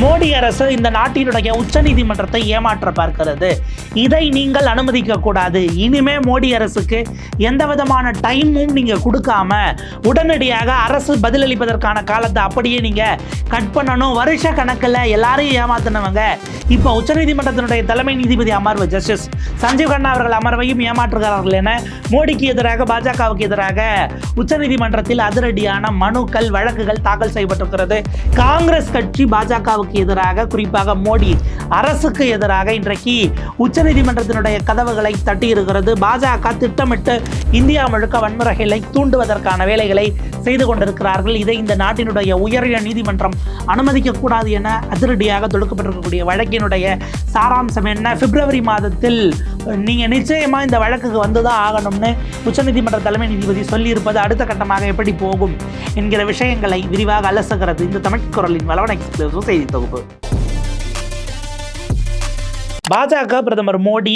மோடி அரசு இந்த நாட்டினுடைய உச்சநீதிமன்றத்தை ஏமாற்ற பார்க்கிறது. இதை நீங்கள் அனுமதிக்க கூடாது. இனிமே மோடி அரசுக்கு எந்த விதமான டைமும் நீங்க கொடுக்காம உடனடியாக அரசு பதிலளிப்பதற்கான காலத்தை அப்படியே நீங்க கட் பண்ணணும். வருஷ கணக்கில் எல்லாரையும் ஏமாத்தினவங்க. இப்போ உச்சநீதிமன்றத்தினுடைய தலைமை நீதிபதி அமர்வு ஜஸ்டிஸ் சஞ்சீவ் கண்ணா அவர்கள் அமர்வையும் ஏமாற்றுகிறார்கள் என மோடிக்கு எதிராக பாஜகவுக்கு எதிராக உச்சநீதிமன்றத்தில் அதிரடியான மனுக்கள் வழக்குகள் தாக்கல் செய்யப்பட்டிருக்கிறது. காங்கிரஸ் கட்சி பாஜகவுக்கு எதிராக குறிப்பாக மோடி அரசுக்கு எதிராக இன்றைக்கு உச்சநீதிமன்றத்தினுடைய கதவுகளை தட்டியிருக்கிறது. பாஜக திட்டமிட்டு இந்தியா முழுக்க வன்முறைகளை தூண்டுவதற்கான வேலைகளை செய்து கொண்டிருக்கிறார்கள். இதை இந்த நாட்டினுடைய உயரிய நீதிமன்றம் அனுமதிக்கக்கூடாது என அதிரடியாக தொடுக்கப்பட்டிருக்கக்கூடிய வழக்கினுடைய சாராம்சம் என்ன? பிப்ரவரி மாதத்தில் நீங்க நிச்சயமா இந்த வழக்குக்கு வந்துதான் ஆகணும்னு உச்சநீதிமன்ற தலைமை நீதிபதி சொல்லியிருப்பது அடுத்த கட்டமாக எப்படி போகும் என்கிற விஷயங்களை விரிவாக அலசுகிறது இந்த தமிழ் குரலின் வளவன் எக்ஸ்பிரஸ் செய்தி വകുപ്പ് பாஜக பிரதமர் மோடி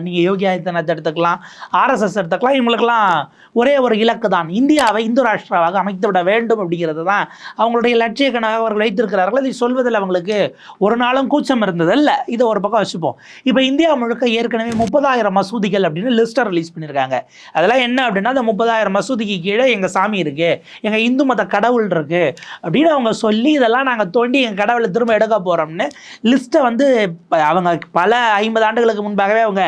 நீங்கள் யோகி ஆதித்யநாத் எடுத்துக்கலாம் ஆர்எஸ்எஸ் எடுத்துக்கலாம் இவங்களுக்கெல்லாம் ஒரே ஒரு இலக்கு தான். இந்தியாவை இந்து ராஷ்டிராவாக அமைத்து விட வேண்டும் அப்படிங்கிறது தான் அவங்களுடைய லட்சிய கணக்காக அவர்கள் வைத்திருக்கிறார்கள். இதை சொல்வதில் அவங்களுக்கு ஒரு நாளும் கூச்சம் இருந்தது இல்லை. இதை ஒரு பக்கம் வச்சுப்போம். இப்போ இந்தியா முழுக்க ஏற்கனவே முப்பதாயிரம் மசூதிகள் அப்படின்னு லிஸ்ட்டை ரிலீஸ் பண்ணியிருக்காங்க. அதெல்லாம் என்ன அப்படின்னா அந்த முப்பதாயிரம் மசூதிக்கு கீழே எங்கள் சாமி இருக்குது எங்கள் இந்து மத கடவுள் இருக்குது அப்படின்னு அவங்க சொல்லி இதெல்லாம் நாங்கள் தோண்டி எங்கள் கடவுளை திரும்ப எடுக்க போகிறோம்னு லிஸ்ட்டை வந்து ப- அவங்க பல ஐம்பது ஆண்டுகளுக்கு முன்பாகவே அவங்க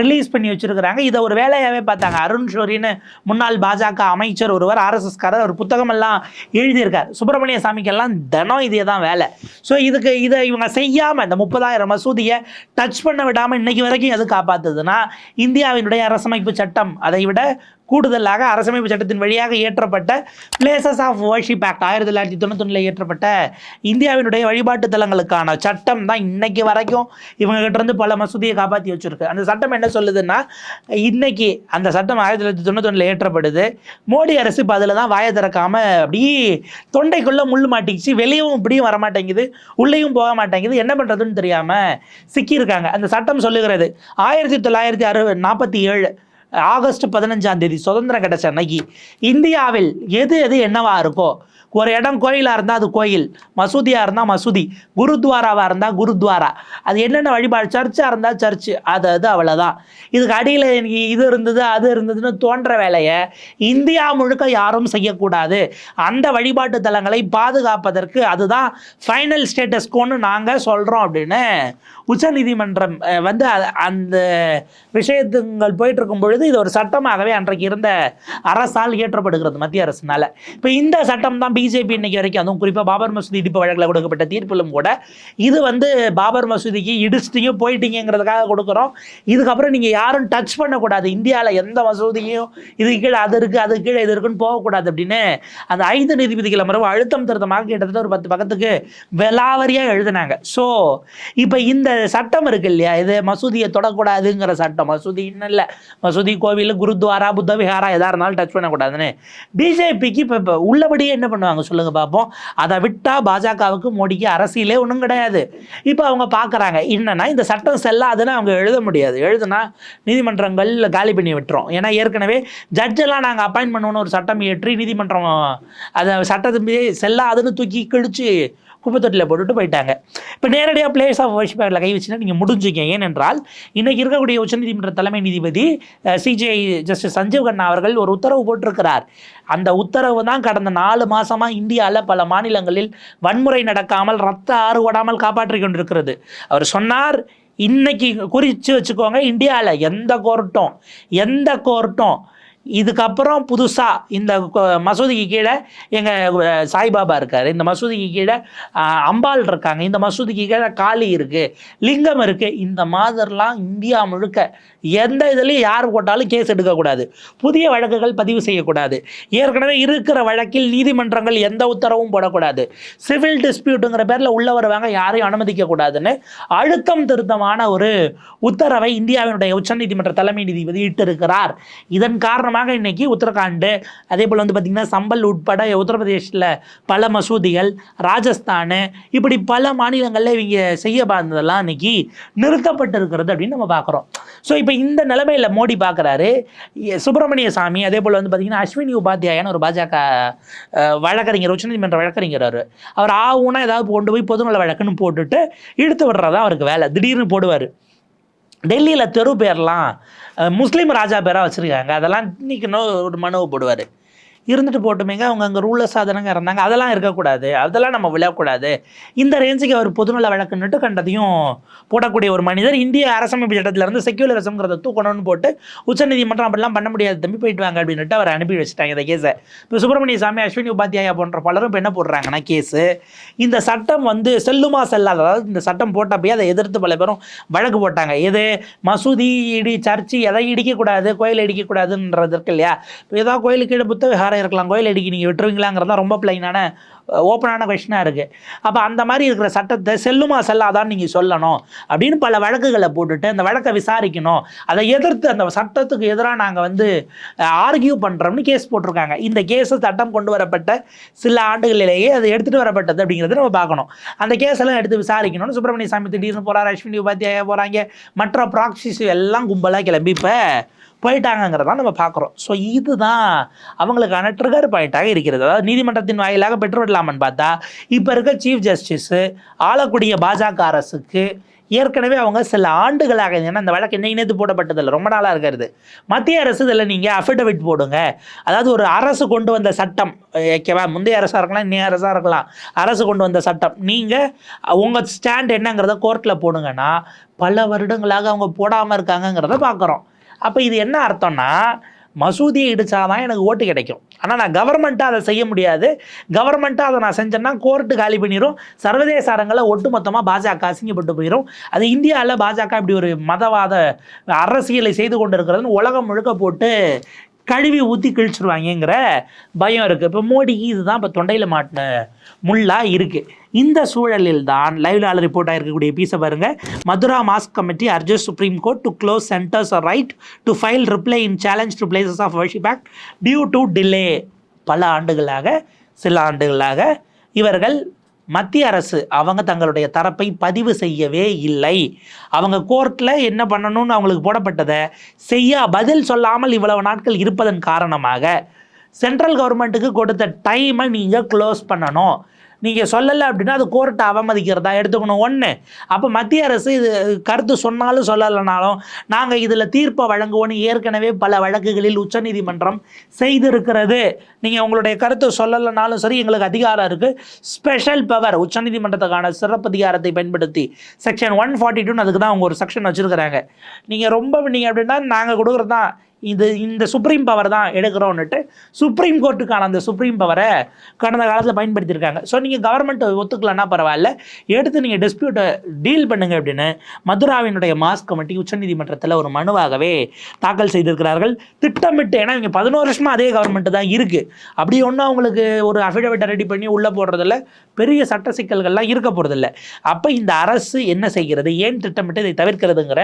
ரிலீஸ் பண்ணி வச்சிருக்கிறாங்க. இதை ஒரு வேலையாகவே பார்த்தாங்க. அருண் ஷோரின்னு முன்னாள் பாஜக அமைச்சர் ஒருவர் ஆர்எஸ்எஸ்காரர் ஒரு புத்தகமெல்லாம் எழுதியிருக்கார். சுப்பிரமணிய சாமிக்கெல்லாம் தினம் இதே தான் வேலை. ஸோ இதுக்கு இதை இவங்க செய்யாமல் இந்த முப்பதாயிரம் மசூதியை டச் பண்ண விடாமல் இன்றைக்கி வரைக்கும் எது காப்பாத்துதுன்னா இந்தியாவினுடைய அரசமைப்பு சட்டம். அதை விட கூடுதலாக அரசமைப்பு சட்டத்தின் வழியாக இயற்றப்பட்ட பிளேசஸ் ஆஃப் வர்ஷிப் ஆக்ட் ஆயிரத்தி தொள்ளாயிரத்தி தொண்ணூத்தொன்னில் இயற்றப்பட்ட இந்தியாவினுடைய வழிபாட்டு தலங்களுக்கான சட்டம் தான் இன்னைக்கு வரைக்கும் இவங்ககிட்ட இருந்து பல மசூதியை காப்பாற்றி வச்சுருக்கு. அந்த சட்டம் என்ன சொல்லுதுன்னா இன்னைக்கு அந்த சட்டம் ஆயிரத்தி தொள்ளாயிரத்தி தொண்ணூத்தொன்னில் ஏற்றப்படுது மோடி அரசு இப்போ அதில் தான் வாயை திறக்காம அப்படியே தொண்டைக்குள்ளே முள் மாட்டிக்கிச்சு. வெளியவும் இப்படியும் வர மாட்டேங்குது உள்ளேயும் போக மாட்டேங்குது. என்ன பண்ணுறதுன்னு தெரியாமல் சிக்கியிருக்காங்க. அந்த சட்டம் சொல்லுகிறது ஆயிரத்தி தொள்ளாயிரத்தி அறு நாற்பத்தி ஏழு ஆகஸ்ட் பதினஞ்சாம் தேதி சுதந்திரம் கிடைச்ச அன்னைக்கு இந்தியாவில் எது எது என்னவா இருக்கோ ஒரு இடம் கோயிலாக இருந்தால் அது கோயில் மசூதியாக இருந்தால் மசூதி குருத்வாராவாக இருந்தால் குருத்வாரா அது என்னென்ன வழிபாடு சர்ச்சாக இருந்தால் சர்ச்சு அது அது அவ்வளோதான் இதுக்கு அடியில் எனக்கு இது இருந்தது அது இருந்ததுன்னு தோன்ற வேலையை இந்தியா முழுக்க யாரும் செய்யக்கூடாது. அந்த வழிபாட்டு தலங்களை பாதுகாப்பதற்கு அதுதான் ஃபைனல் ஸ்டேட்டஸ்கோன்னு நாங்கள் சொல்கிறோம் அப்படின்னு உச்சநீதிமன்றம் வந்து அந்த விஷயத்துங்கள் போயிட்டு இருக்கும் பொழுது இது ஒரு சட்டமாகவே அன்றைக்கு இருந்த அரசால் இயற்றப்படுகிறது மத்திய அரசினால. இப்போ இந்த சட்டம் தான் பிஜேபி இன்னைக்கு வரைக்கும் அதுவும் குறிப்பாக பாபர் மசூதி இடிப்பு வழக்கில் கொடுக்கப்பட்ட தீர்ப்பிலும் கூட இது வந்து பாபர் மசூதிக்கு இடிச்சிட்டீங்க போயிட்டீங்கிறதுக்காக கொடுக்குறோம். இதுக்கப்புறம் நீங்கள் யாரும் டச் பண்ணக்கூடாது. இந்தியாவில் எந்த மசூதியும் இது கீழே அது இருக்குது அது கீழே இது இருக்குன்னு போகக்கூடாது அப்படின்னு அந்த ஐந்து நீதிபதிகள் அமர்வு அழுத்தம் திருத்தமாக கிட்டத்தட்ட ஒரு பத்து பக்கத்துக்கு வெலாவரியாக எழுதினாங்க. ஸோ இப்போ இந்த சட்டம் இருக்கு இல்லையா? இது மசூதியை தொடக்கூடாதுங்கிற சட்டம். மசூதி இன்னும் இல்லை மசூதி கோவில் குருத்வாரா புத்த விஹாரா எதாக இருந்தாலும் டச் பண்ணக்கூடாதுன்னு. பிஜேபிக்கு இப்போ இப்போ உள்ளபடியே என்ன பண்ணுவாங்க சொல்லுங்கள் பார்ப்போம் அதை விட்டால் பாஜகவுக்கு மோடிக்கு அரசியலே ஒன்றும் கிடையாது. இப்போ அவங்க பார்க்குறாங்க என்னன்னா இந்த சட்டம் செல்லாதுன்னு அவங்க எழுத முடியாது. எழுதுனா நீதிமன்றங்கள் காலி பண்ணி விட்டுரும். ஏன்னா ஏற்கனவே ஜட்ஜெல்லாம் நாங்கள் அப்பாயின்ட் பண்ணணும்னு ஒரு சட்டம் இயற்றி நீதிமன்றம் அதை சட்டத்தை செல்லாதுன்னு தூக்கி கிழிச்சு குப்பைத்தொட்டியில் போட்டுட்டு போயிட்டாங்க. இப்போ நேரடியாக பிளேஸ் ஆஃப் வர்ஷிப் அதில் கை வச்சுன்னா நீங்கள் முடிஞ்சுங்க. ஏனென்றால் இன்றைக்கி இருக்கக்கூடிய உச்சநீதிமன்ற தலைமை நீதிபதி சிஜிஐ ஜஸ்டிஸ் சஞ்சீவ் கண்ணா அவர்கள் ஒரு உத்தரவு போட்டிருக்கிறார். அந்த உத்தரவு தான் கடந்த நாலு மாதமாக இந்தியாவில் பல மாநிலங்களில் வன்முறை நடக்காமல் ரத்த ஆறு ஓடாமல் காப்பாற்றிக் கொண்டிருக்கிறது. அவர் சொன்னார் இன்னைக்கு குறித்து வச்சுக்கோங்க இந்தியாவில் எந்த கோர்ட்டும் எந்த கோர்ட்டும் இதுக்கப்புறம் புதுசாக இந்த மசூதிக்கு கீழே எங்கள் சாய்பாபா இருக்கார். இந்த மசூதிக்கு கீழே அம்பாள் இருக்காங்க. இந்த மசூதிக்கு கீழே காளி இருக்குது லிங்கம் இருக்குது இந்த மாதிரிலாம் இந்தியா முழுக்க எந்த இதுலேயும் யார் போட்டாலும் கேஸ் எடுக்கக்கூடாது புதிய வழக்குகள் பதிவு செய்யக்கூடாது. ஏற்கனவே இருக்கிற வழக்கில் நீதிமன்றங்கள் எந்த உத்தரவும் போடக்கூடாது. சிவில் டிஸ்பியூட்டுங்கிற பேரில் உள்ள வருவாங்க யாரையும் அனுமதிக்கக்கூடாதுன்னு அழுத்தம் திருத்தமான ஒரு உத்தரவை இந்தியாவினுடைய உச்சநீதிமன்ற தலைமை நீதிபதி இட்டிருக்கிறார். இதன் காரணமாக இன்னைக்கு உத்தரகாண்டு அதே போல் வந்து பார்த்திங்கன்னா சம்பல் உட்பட உத்தரப்பிரதேசில் பல மசூதிகள் ராஜஸ்தான் இப்படி பல மாநிலங்களில் இவங்க செய்ய பார்த்ததெல்லாம் இன்னைக்கு நிறுத்தப்பட்டு இருக்கிறது அப்படின்னு நம்ம பார்க்குறோம். ஸோ இப்போ இப்போ இந்த நிலைமையில் மோடி பார்க்குறாரு சுப்பிரமணிய சாமி அதே போல் வந்து பார்த்திங்கன்னா அஸ்வினி உபாத்தியாயன்னு ஒரு பாஜக வழக்கறிஞர் உச்சநீதிமன்ற வழக்கறிஞர் அவர் அவர் ஆகுனா ஏதாவது கொண்டு போய் பொதுநல வழக்குன்னு போட்டுட்டு இழுத்து விடுறதா அவருக்கு வேலை. திடீர்னு போடுவார். டெல்லியில் தெரு பேர்லாம் முஸ்லீம் ராஜா பேராக வச்சுருக்காங்க. அதெல்லாம் இன்னைக்கு ஒரு மனுவை போடுவார். இருந்துட்டு போட்டுமேங்க அவங்க அங்கே ரூலில் சாதனங்க இருந்தாங்க. அதெல்லாம் இருக்கக்கூடாது. அதெல்லாம் நம்ம விழக்கூடாது. இந்த ரேஞ்சுக்கு அவர் பொதுநல வழக்குன்னுட்டு கண்டதையும் போடக்கூடிய ஒரு மனிதர் இந்திய அரசமைப்பு சட்டத்திலேருந்து செக்யூலரிசம்ங்கிறத தூக்கணும்னு போட்டு உச்சநீதிமன்றம் அப்படிலாம் பண்ண முடியாது தம்பி. போயிட்டு வாங்க அப்படின்னுட்டு அவர் அனுப்பி வச்சுட்டாங்க இந்த கேஸை இப்போ சுப்பிரமணிய சாமி அஸ்வினி உபாத்தியாயா போன்ற பலரும் இப்போ என்ன போடுறாங்கன்னா கேஸு இந்த சட்டம் வந்து செல்லுமா செல்லாத அதாவது இந்த சட்டம் போட்டப்பயே அதை எதிர்த்து பல பேரும் வழக்கு போட்டாங்க. எது? மசூதி இடி சர்ச்சு எதை இடிக்கக்கூடாது? கோயில் இடிக்கக்கூடாதுன்றது இருக்கு இல்லையா? இப்போ ஏதாவது கோயிலுக்கு கீழே புத்த இருக்கலாம் கோயில் இடிக்க நீங்கள் விட்டுருவீங்களாங்கிறது தான் ரொம்ப பிளைனான ஓப்பனான கொஷனாக இருக்குது அப்போ அந்த மாதிரி இருக்கிற சட்டத்தை செல்லுமா செல்லாதான்னு நீங்கள் சொல்லணும். அப்படின்னு பல வழக்குகளை போட்டுட்டு அந்த வழக்கை விசாரிக்கணும். அதை எதிர்த்து அந்த சட்டத்துக்கு எதிராக நாங்கள் வந்து ஆர்கியூ பண்ணுறோம்னு கேஸ் போட்டிருக்காங்க. இந்த கேஸு சட்டம் கொண்டு வரப்பட்ட சில ஆண்டுகளிலேயே அது எடுத்துகிட்டு வரப்பட்டது அப்படிங்கிறத நம்ம பார்க்கணும். அந்த கேஸெல்லாம் எடுத்து விசாரிக்கணும்னு சுப்பிரமணிய சாமி திடீர்னு போகிறார் அஸ்வினி உபாத்தியாயா போகிறாங்க மற்ற ப்ராக்சிஸ் எல்லாம் கும்பலாக கிளம்பி இப்போ போயிட்டாங்கங்கிறத நம்ம பார்க்குறோம். ஸோ இதுதான் அவங்களுக்கான ட்ரிகர் பாயிண்ட்டாக இருக்கிறது. அதாவது நீதிமன்றத்தின் வாயிலாக பெற்றுவிடலாமன்னு பார்த்தா இப்போ இருக்க சீஃப் ஜஸ்டிஸு ஆளக்கூடிய பாஜக அரசுக்கு ஏற்கனவே அவங்க சில ஆண்டுகளாக ஏன்னா இந்த வழக்கு இன்னைக்கு நேற்று போடப்பட்டதில்லை. ரொம்ப நாளாக இருக்கிறது. மத்திய அரசு இதில் நீங்கள் அஃபிடவிட் போடுங்க. அதாவது ஒரு அரசு கொண்டு வந்த சட்டம் ஓகேவா முந்தைய அரசாக இருக்கலாம் இன்னைய அரசாக இருக்கலாம். அரசு கொண்டு வந்த சட்டம். நீங்கள் உங்கள் ஸ்டாண்ட் என்னங்கிறத கோர்ட்டில் போடுங்கன்னா பல வருடங்களாக அவங்க போடாமல் இருக்காங்கங்கிறத பார்க்குறோம். அப்போ இது என்ன அர்த்தம்னா மசூதியை இடிச்சாதான் எனக்கு ஓட்டு கிடைக்கும். ஆனால் நான் கவர்மெண்ட்டாக அதை செய்ய முடியாது. கவர்மெண்ட்டாக அதை நான் செஞ்சேன்னா கோர்ட்டு காலி பண்ணிடும் சர்வதேச அரங்கில் ஒட்டுமொத்தமாக பாஜக அசிங்கப்பட்டு போயிடும் அது இந்தியாவில் பாஜக இப்படி ஒரு மதவாத அரசியலை செய்து கொண்டு இருக்கிறதுன்னு உலகம் முழுக்க போட்டு கழுவி ஊற்றி கிழிச்சிருவாங்கங்கிற பயம் இருக்குது இப்போ மோடிக்கு இதுதான் இப்போ தொண்டையில் மாட்டின முள்ளாக இருக்குது இந்த சூழலில் தான் லைவ் லால ரிப்போர்ட் ஆகிருக்கக்கூடிய பீஸை பாருங்கள் Mathura mosque committee urges Supreme Court to close centre's right to file reply in challenge to Places of Worship Act due to delay பல ஆண்டுகளாக சில ஆண்டுகளாக இவர்கள் மத்திய அரசு அவங்க தங்களுடைய தரப்பை பதிவு செய்யவே இல்லை. அவங்க கோர்ட்டில் என்ன பண்ணணும்னு அவங்களுக்கு போடப்பட்டதை செய்ய பதில் சொல்லாமல் இவ்வளவு நாட்கள் இருப்பதன் காரணமாக சென்ட்ரல் கவர்மெண்ட்டுக்கு கொடுத்த டைமை நீங்கள் க்ளோஸ் பண்ணணும். நீங்கள் சொல்லலை அப்படின்னா அது கோர்ட்டை அவமதிக்கிறதா? எடுத்துக்கணும். ஒன்று அப்போ மத்திய அரசு இது கருத்து சொன்னாலும் சொல்லலைனாலும் நாங்கள் இதில் தீர்ப்பை வழங்குவோன்னு ஏற்கனவே பல வழக்குகளில் உச்சநீதிமன்றம் செய்திருக்கிறது. நீங்கள் உங்களுடைய கருத்தை சொல்லலைனாலும் சரி எங்களுக்கு அதிகாரம் இருக்குது ஸ்பெஷல் பவர் உச்சநீதிமன்றத்துக்கான சிறப்பு அதிகாரத்தை பயன்படுத்தி செக்ஷன் ஒன் ஃபார்ட்டி டூன்னு அதுக்கு தான் அவங்க ஒரு செக்ஷன் வச்சுருக்கிறாங்க. நீங்கள் ரொம்ப நீங்கள் அப்படின்னா நாங்கள் கொடுக்குறது தான் இது இந்த சுப்ரீம் பவர் தான் எடுக்கிறோன்னுட்டு சுப்ரீம் கோர்ட்டுக்கான அந்த சுப்ரீம் பவரை கடந்த காலத்தில் பயன்படுத்தியிருக்காங்க. ஸோ நீங்கள் கவர்மெண்ட்டை ஒத்துக்கலன்னா பரவாயில்ல. எடுத்து நீங்கள் டிஸ்பியூட்டை டீல் பண்ணுங்க அப்படின்னு மதுராவினுடைய மாஸ் கமிட்டி உச்சநீதிமன்றத்தில் ஒரு மனுவாகவே தாக்கல் செய்திருக்கிறார்கள். திட்டமிட்டு ஏன்னா இங்கே பதினோரு வருஷமாக அதே கவர்மெண்ட் தான் இருக்குது அப்படி ஒன்றும் அவங்களுக்கு ஒரு அஃபிடவிட்டை ரெடி பண்ணி உள்ளே போடுறதில்ல. பெரிய சட்ட சிக்கல்கள்லாம் இருக்க போகிறதில்ல அப்போ இந்த அரசு என்ன செய்கிறது? ஏன் திட்டமிட்டு இதை தவிர்க்கிறதுங்கிற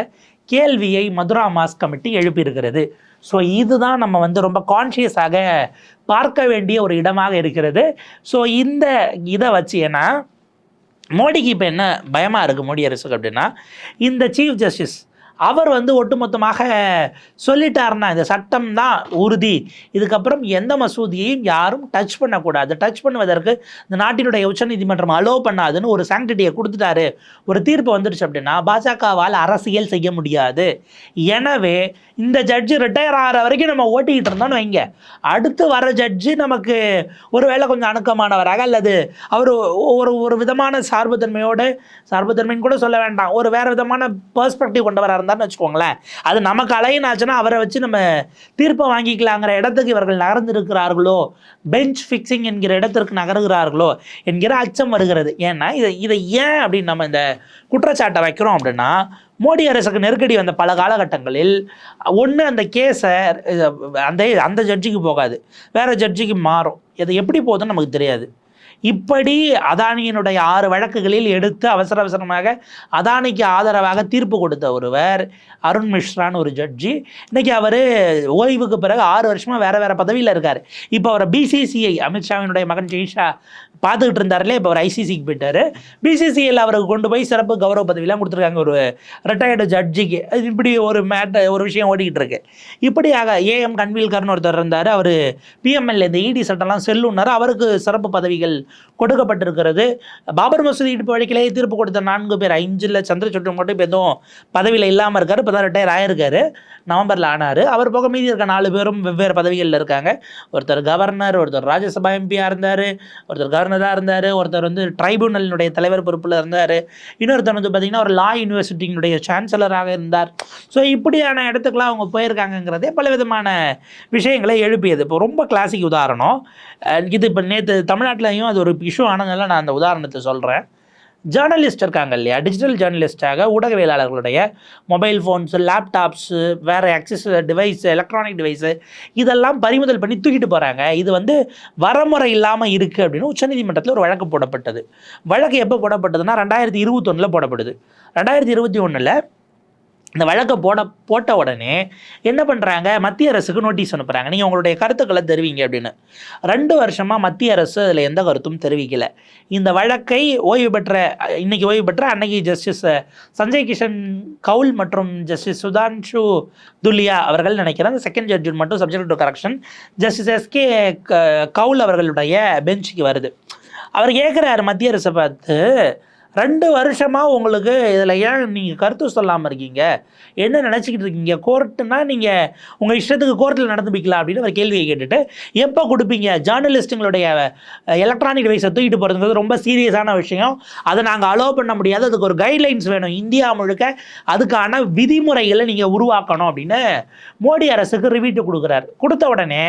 கேள்வியை மதுரா மாஸ் கமிட்டி எழுப்பியிருக்கிறது. ஸோ இதுதான் நம்ம வந்து ரொம்ப கான்ஷியஸாக பார்க்க வேண்டிய ஒரு இடமாக இருக்கிறது. ஸோ இந்த இதை வச்சு ஏன்னா மோடிக்கு இப்போ என்ன பயமாக இருக்குது மோடி அரசுக்கு அப்படின்னா இந்த சீஃப் ஜஸ்டிஸ் அவர் வந்து ஒட்டுமொத்தமாக சொல்லிட்டாருன்னா இந்த சட்டம் தான் உறுதி. இதுக்கப்புறம் எந்த மசூதியையும் யாரும் டச் பண்ணக்கூடாது. டச் பண்ணுவதற்கு இந்த நாட்டினுடைய உச்சநீதிமன்றம் அலோவ் பண்ணாதுன்னு ஒரு சாங்டிட்டியை கொடுத்துட்டாரு. ஒரு தீர்ப்பு வந்துடுச்சு அப்படின்னா பாஜகவால் அரசியல் செய்ய முடியாது. எனவே இந்த ஜட்ஜு ரிட்டையர் ஆகிற வரைக்கும் நம்ம ஓட்டிக்கிட்டு இருந்தோம்னு வைங்க. அடுத்து வர ஜட்ஜு நமக்கு ஒருவேளை கொஞ்சம் அணுக்கமானவராக அல்லது அவர் ஒரு ஒரு விதமான சார்புத்தன்மையோடு சார்புத்தன்மைன்னு கூட சொல்ல வேண்டாம். ஒரு வேறு விதமான பெர்ஸ்பெக்டிவ் கொண்டவராக இருந்தார்னு வச்சுக்கோங்களேன். அது நமக்கு அலைன் ஆச்சுன்னா அவரை வச்சு நம்ம தீர்ப்பை வாங்கிக்கலாங்கிற இடத்துக்கு இவர்கள் நகர்ந்திருக்கிறார்களோ? பெஞ்ச் ஃபிக்ஸிங் என்கிற இடத்திற்கு நகர்கிறார்களோ? என்கிற அச்சம் வருகிறது. ஏன்னா இதை இதை ஏன் அப்படின்னு நம்ம இந்த குற்றச்சாட்டை வைக்கிறோம் அப்படின்னா மோடி அரசுக்கு நெருக்கடி வந்த பல காலகட்டங்களில் ஒன்று அந்த கேஸை அந்த அந்த ஜட்ஜிக்கு போகாது. வேறு ஜட்ஜிக்கு மாறும். இது எப்படி போகுதுன்னு நமக்கு தெரியாது. இப்படி அதானியினுடைய ஆறு வழக்குகளில் எடுத்து அவசர அவசரமாக அதானிக்கு ஆதரவாக தீர்ப்பு கொடுத்த ஒருவர் அருண் மிஸ்ரான்னு ஒரு ஜட்ஜி இன்றைக்கி அவர் ஓய்வுக்கு பிறகு ஆறு வருஷமாக வேறு வேறு பதவியில் இருக்கார். இப்போ அவர் பிசிசிஐ அமித்ஷாவினுடைய மகன் ஜெய்ஷா பார்த்துக்கிட்டு இருந்தார்லே இப்போ அவர் ஐசிசிக்கு போயிட்டார். பிசிசிஐயில் அவருக்கு கொண்டு போய் சிறப்பு கௌரவ பதவியெலாம் கொடுத்துருக்காங்க ஒரு ரிட்டையர்டு ஜட்ஜிக்கு இப்படி ஒரு மேட்டர் ஒரு விஷயம் ஓடிக்கிட்டு இருக்கு. இப்படியாக ஏஎம் கன்வீல்கர்னு ஒருத்தர் இருந்தார். அவர் பிஎம்எல்ஏ இந்த இடி சட்டம்லாம் செல்லுன்னார் அவருக்கு சிறப்பு பதவிகள் கொடுக்கப்பட்டிருக்கிறது. பாபர் மசூதி இடிப்பு வழக்கிலேயே தீர்ப்பு கொடுத்த நான்கு பேர் அஞ்சில் சந்திரசூட் மட்டும் இப்போ எதுவும் பதவியில் இல்லாமல் இருக்கார். இப்போ தான் ரிட்டையர் ஆகியிருக்காரு நவம்பரில் ஆனார். அவர் போக மீதி இருக்க நாலு பேரும் வெவ்வேறு பதவிகளில் இருக்காங்க. ஒருத்தர் கவர்னர் ஒருத்தர் ராஜ்யசபா எம்பியாக இருந்தார். ஒருத்தர் கவர்னராக இருந்தார். ஒருத்தர் வந்து ட்ரைபுனலினுடைய தலைவர் பொறுப்பில் இருந்தார். இன்னொருத்தர் வந்து பார்த்திங்கன்னா ஒரு லா யூனிவர்சிட்டியினுடைய சான்சலராக இருந்தார். ஸோ இப்படியான இடத்துக்குலாம் அவங்க போயிருக்காங்கங்கிறதே பல விதமான விஷயங்களை எழுப்பியது. இப்போ ரொம்ப கிளாசிக் உதாரணம். இது இப்போ நேற்று தமிழ்நாட்டிலையும் அது ஒரு இஷ்யூ ஆனதுனால நான் அந்த உதாரணத்தை சொல்கிறேன் ஜேர்னலிஸ்ட் இருக்காங்க இல்லையா? டிஜிட்டல் ஜேர்னலிஸ்டாக ஊடகவியலாளர்களுடைய மொபைல் ஃபோன்ஸு லேப்டாப்ஸு வேறு அக்சஸ் டிவைஸு எலக்ட்ரானிக் டிவைஸு இதெல்லாம் பறிமுதல் பண்ணி தூக்கிட்டு போகிறாங்க இது வந்து வரமுறை இல்லாமல் இருக்குது அப்படின்னு உச்சநீதிமன்றத்தில் ஒரு வழக்கு போடப்பட்டது. வழக்கு எப்போ போடப்பட்டதுன்னா ரெண்டாயிரத்தி இருபத்தொன்னில் போடப்படுது. ரெண்டாயிரத்தி இருபத்தி ஒன்றில் இந்த வழக்கை போட போட்ட உடனே என்ன பண்ணுறாங்க மத்திய அரசுக்கு நோட்டீஸ் அனுப்புகிறாங்க நீங்கள் உங்களுடைய கருத்துக்களை தெரிவிங்க அப்படின்னு. ரெண்டு வருஷமாக மத்திய அரசு அதில் எந்த கருத்தும் தெரிவிக்கலை. இந்த வழக்கை ஓய்வு பெற்ற இன்னைக்கு ஓய்வு பெற்ற அன்னைக்கு ஜஸ்டிஸ் சஞ்சய் கிஷன் கவுல் மற்றும் ஜஸ்டிஸ் சுதான்ஷு துல்லியா அவர்கள் நினைக்கிறேன். அந்த செகண்ட் ஜட்ஜு மட்டும் subject to correction Justice SK Kaul அவர்களுடைய பெஞ்சுக்கு வருது. அவர் கேட்குறாரு மத்திய அரசை பார்த்து ரெண்டு வருஷமாக உங்களுக்கு இதில் ஏன் நீங்கள் கருத்து சொல்லாமல் இருக்கீங்க? என்ன நினச்சிக்கிட்டு இருக்கீங்க? கோர்ட்டுனா நீங்கள் உங்கள் இஷ்டத்துக்கு கோர்ட்டில் நடந்துப்பிக்கலாம் அப்படின்னு ஒரு கேள்வியை கேட்டுட்டு எப்போ கொடுப்பீங்க? ஜேர்னலிஸ்ட்டுங்களுடைய எலக்ட்ரானிக் டிவைஸை தூக்கிட்டு போகிறதுங்கிறது ரொம்ப சீரியஸான விஷயம். அதை நாங்கள் அலோவ் பண்ண முடியாது. அதுக்கு ஒரு கைட்லைன்ஸ் வேணும். இந்தியா முழுக்க அதுக்கான விதிமுறைகளை நீங்கள் உருவாக்கணும் அப்படின்னு மோடி அரசுக்கு ரிவீட்டு கொடுக்குறாரு. கொடுத்த உடனே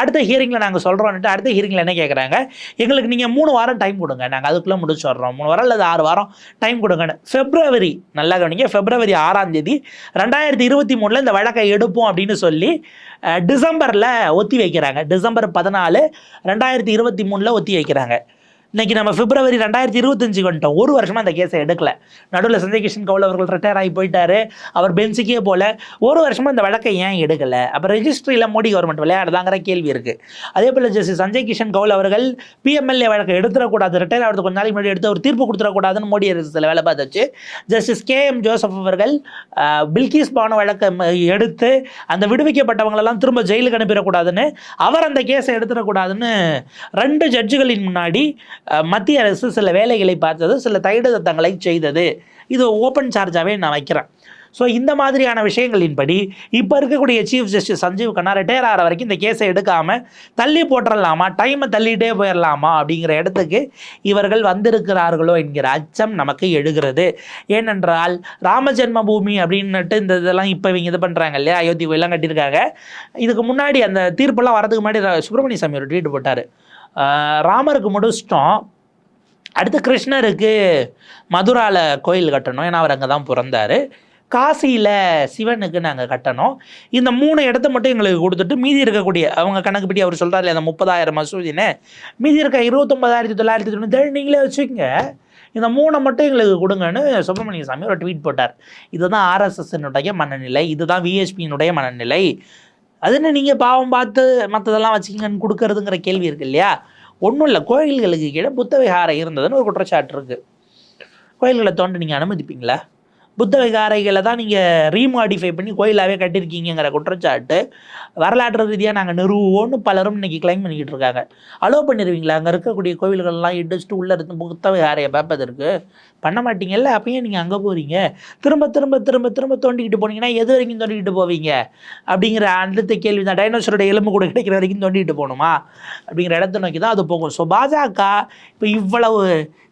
அடுத்த ஹியரிங்கில் நாங்கள் சொல்கிறோன்ட்டு அடுத்த ஹியரிங்கில் என்ன கேட்குறாங்க எங்களுக்கு நீங்கள் மூணு வாரம் டைம் கொடுங்க. நாங்கள் அதுக்குள்ளே முடிச்சிடுறோம் மூணு வாரம் அல்லது ஆறு வாரம் டைம் கொடுங்கன்னு. பிப்ரவரி நல்லா கவனிங்க. பிப்ரவரி ஆறாம் தேதி ரெண்டாயிரத்தி இருபத்தி மூணில் இந்த வழக்கை எடுப்போம் அப்படின்னு சொல்லி டிசம்பரில் ஒத்தி வைக்கிறாங்க. டிசம்பர் பதினாலு ரெண்டாயிரத்தி இருபத்தி மூணில் ஒத்தி வைக்கிறாங்க. இன்னைக்கு நம்ம பிப்ரவரி ரெண்டாயிரத்தி இருபத்தஞ்சு வந்துட்டோம். ஒரு வருஷமா அந்த கேஸை எடுக்கல. நடுவில் சஞ்சய் கிஷன் கவுல் அவர்கள் ரிட்டையர் ஆகி போயிட்டாரு. அவர் பெஞ்சுக்கே போல. ஒரு வருஷமா இந்த வழக்கை ஏன் எடுக்கல? அப்போ ரெஜிஸ்ட்ரியில் மோடி கவர்மெண்ட் விளையாடுதாங்கிற கேள்வி இருக்கு. அதே போல் ஜஸ்டிஸ் சஞ்சய் கிஷன் கவுல் அவர்கள் பிஎம்எல்ஏ வழக்கை எடுத்துடக்கூடாது. ரிட்டையர் ஆகிறது கொஞ்ச நாளைக்கு முன்னாடி எடுத்து ஒரு தீர்ப்பு கொடுத்துடக்கூடாதுன்னு மோடி அரசில் வேலை பார்த்துச்சு. ஜஸ்டிஸ் கே எம் ஜோசப் அவர்கள் பில்கிஸ் பானு வழக்கை எடுத்து அந்த விடுவிக்கப்பட்டவங்களெல்லாம் திரும்ப ஜெயிலுக்கு அனுப்பிடக்கூடாதுன்னு அவர் அந்த கேஸை எடுத்துடக்கூடாதுன்னு ரெண்டு ஜட்ஜுகளின் முன்னாடி மத்திய அரசு சில வேலைகளை பார்த்தது சில தைடத்தங்களை செய்தது. இது ஓப்பன் சார்ஜாகவே நான் வைக்கிறேன். ஸோ இந்த மாதிரியான விஷயங்களின்படி இப்போ இருக்கக்கூடிய Chief Justice Sanjiv Khanna retire ஆகிற வரைக்கும் இந்த கேஸை எடுக்காமல் தள்ளி போட்டுடலாமா டைமை தள்ளிட்டே போயிடலாமா அப்படிங்கிற இடத்துக்கு இவர்கள் வந்திருக்கிறார்களோ என்கிற அச்சம் நமக்கு எழுகிறது. ஏனென்றால் ராமஜென்ம பூமி அப்படின்னுட்டு இந்த இதெல்லாம் இப்போ இவங்க இது பண்ணுறாங்க இல்லையா? அயோத்தி கோயிலாம் கட்டியிருக்காங்க. இதுக்கு முன்னாடி அந்த தீர்ப்பெல்லாம் வரதுக்கு முன்னாடி சுப்பிரமணிய சாமி ஒரு ட்வீட் போட்டார். ராமருக்கு முடிச்சிட்டோம் அடுத்து கிருஷ்ணருக்கு மதுராவில் கோயில் கட்டணும். ஏன்னா அவர் அங்கே தான் பிறந்தார். காசியில் சிவனுக்கு நாங்கள் கட்டணும். இந்த மூணு இடத்த மட்டும் எங்களுக்கு கொடுத்துட்டு மீதி இருக்கக்கூடிய அவங்க கணக்குப்படி அவர் சொல்கிறாரு அந்த முப்பதாயிரம் மசூதின்னு. மீதி இருக்க இருபத்தொம்பதாயிரத்தி தொள்ளாயிரத்தி தொண்ணூற்றி நீங்களே வச்சுக்கோங்க. இந்த மூணை மட்டும் எங்களுக்கு கொடுங்கன்னு சுப்பிரமணிய சாமி ஒரு ட்வீட் போட்டார். இதுதான் ஆர்எஸ்எஸ்னுடைய மனநிலை. இதுதான் விஎஸ்பியினுடைய மனநிலை. அது என்ன நீங்கள் பாவம் பார்த்து மற்றதெல்லாம் வச்சுக்கிங்கன்னு கொடுக்கறதுங்கிற கேள்வி இருக்கு இல்லையா? ஒன்றும் இல்லை. கோயில்களுக்கு கீழே புத்த விகாரம் இருந்ததுன்னு ஒரு குற்றச்சாட்டு இருக்குது கோயில்களை தோண்ட நீங்கள் அனுமதிப்பீங்களா? புத்த விகாரைகளை தான் நீங்கள் ரீமாடிஃபை பண்ணி கோயிலாகவே கட்டியிருக்கீங்கிற குற்றச்சாட்டு வரலாற்று ரீதியாக நாங்கள் நிறுவோன்னு பலரும் இன்னைக்கு கிளைம் பண்ணிக்கிட்டு இருக்காங்க. அலோவ் பண்ணிடுவீங்களா அங்கே இருக்கக்கூடிய கோவில்கள்லாம் இடிச்சுட்டு உள்ளே இருந்து புத்த விகாரையை பார்ப்பதற்கு? பண்ண மாட்டீங்கல்ல? அப்பயும் நீங்கள் அங்கே போகிறீங்க திரும்ப திரும்ப திரும்ப திரும்ப தோண்டிக்கிட்டு போனீங்கன்னா எது வரைக்கும் தோண்டிக்கிட்டு போவீங்க? அப்படிங்கிற அடுத்த கேள்வி தான் டைனோசரோட எலும்பு கூட கிடைக்கிற வரைக்கும் தோண்டிட்டு போகணுமா? அப்படிங்கிற இடத்த நோக்கி தான் அது போகும். ஸோ பாஜக இப்போ இவ்வளவு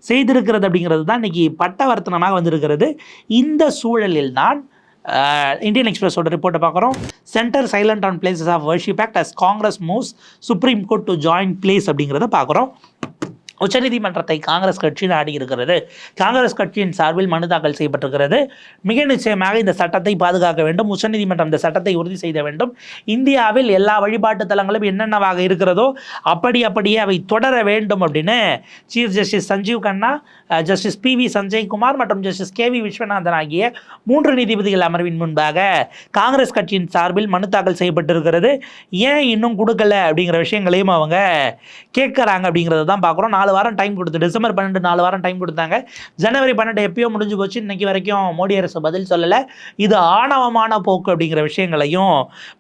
செய்திருக்கிறது அப்படிங்கிறது தான் இன்றைக்கி பட்டவர்த்தனமாக வந்திருக்கிறது. இந்த சூழலில் தான் இந்தியன் எக்ஸ்பிரஸோட ரிப்போர்ட்டை பார்க்குறோம். Centre silent on Places of Worship Act as Congress moves Supreme Court to join pleas அப்படிங்கிறத பார்க்குறோம். உச்சநீதிமன்றத்தை காங்கிரஸ் கட்சி நாடி இருக்கிறது. காங்கிரஸ் கட்சியின் சார்பில் மனு தாக்கல் செய்யப்பட்டிருக்கிறது. மிக நிச்சயமாக இந்த சட்டத்தை பாதுகாக்க வேண்டும். உச்சநீதிமன்றம் இந்த சட்டத்தை உறுதி செய்த வேண்டும். இந்தியாவில் எல்லா வழிபாட்டு தலங்களும் என்னென்னவாக இருக்கிறதோ அப்படி அப்படியே அவை தொடர வேண்டும் அப்படின்னு chief justice Sanjiv Khanna justice P V Sanjay Kumar மற்றும் ஜஸ்டிஸ் கே வி விஸ்வநாதன் ஆகிய மூன்று நீதிபதிகள் அமர்வின் முன்பாக காங்கிரஸ் கட்சியின் சார்பில் மனு தாக்கல் செய்யப்பட்டிருக்கிறது. ஏன் இன்னும் கொடுக்கல அப்படிங்கிற விஷயங்களையும் அவங்க கேட்குறாங்க அப்படிங்கிறத தான் பார்க்குறோம். நாலு வாரம் டைம் கொடுத்து. டிசம்பர் பன்னெண்டு நாலு வாரம் டைம் கொடுத்தாங்க. ஜனவரி பன்னெண்டு எப்பயோ முடிஞ்சு போச்சு. இன்னைக்கு வரைக்கும் மோடி அரசு பதில் சொல்லலை. இது ஆணவமான போக்கு அப்படிங்கிற விஷயங்களையும்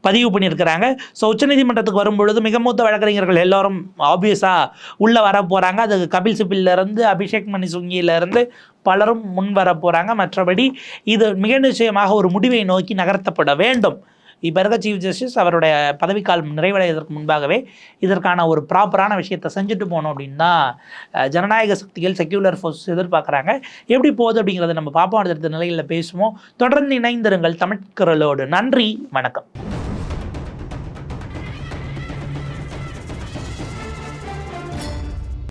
பதிவு பண்ணியிருக்கிறாங்க. ஸோ உச்சநீதிமன்றத்துக்கு வரும்பொழுது மிக மூத்த வழக்கறிஞர்கள் எல்லாரும் ஆப்வியஸாக உள்ளே வர போகிறாங்க அது கபில் சிபில்லேருந்து அபிஷேக் மணி சுங்கியிலேருந்து பலரும் முன் வர போகிறாங்க மற்றபடி இது மிக நிச்சயமாக ஒரு முடிவை நோக்கி நகர்த்தப்பட வேண்டும். இப்போ இருக்க சீஃப் ஜஸ்டிஸ் அவருடைய பதவிக்காலம் நிறைவடைவதற்கு முன்பாகவே இதற்கான ஒரு ப்ராப்பரான விஷயத்தை செஞ்சுட்டு போகணும் அப்படின்னு தான் ஜனநாயக சக்திகள் செக்யூலர் ஃபோர்ஸ் எதிர்பார்க்குறாங்க. எப்படி போகுது அப்படிங்கிறத நம்ம பார்ப்போம் அடுத்த நிலையில் பேசுவோம். தொடர்ந்து இணைந்திருங்கள் தமிழ்குரலோடு நன்றி. வணக்கம்.